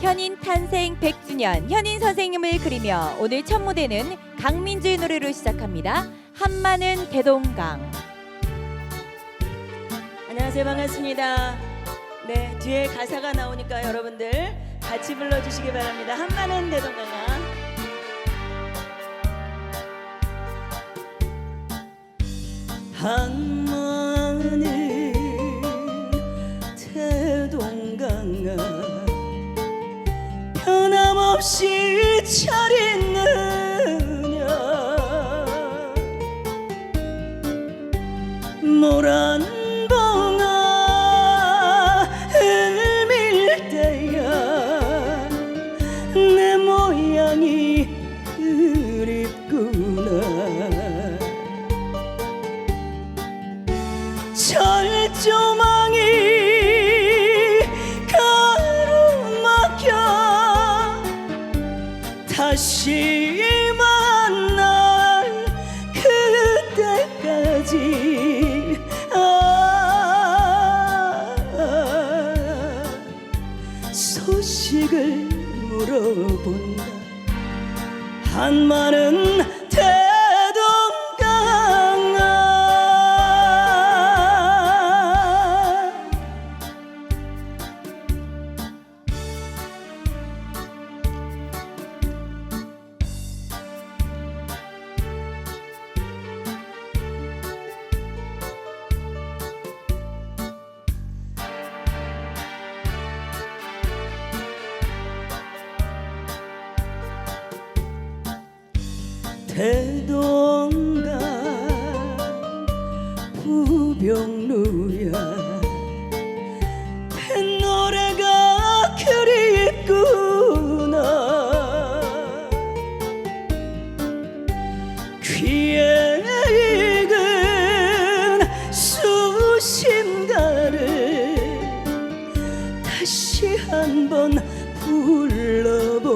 현인 탄생 100주년 현인 선생님을 그리며 오늘 첫 무대는 강민주의 노래로 시작합니다. 한마는 대동강. 안녕하세요 반갑습니다 네 뒤에 가사가 나오니까 여러분들 같이 불러주시기 바랍니다 한마는 대동강아 한 없이 잘 있느냐? 노란 봉아 을밀 때야. 내 모양이 그립구나. 철조망 다시 만날 그때까지. 아, 소식을 물어본다. 한마는 대 대동강 부병루야. 뱃노래가 그립구나. 귀에 익은 수심가를 다시 한번 불러본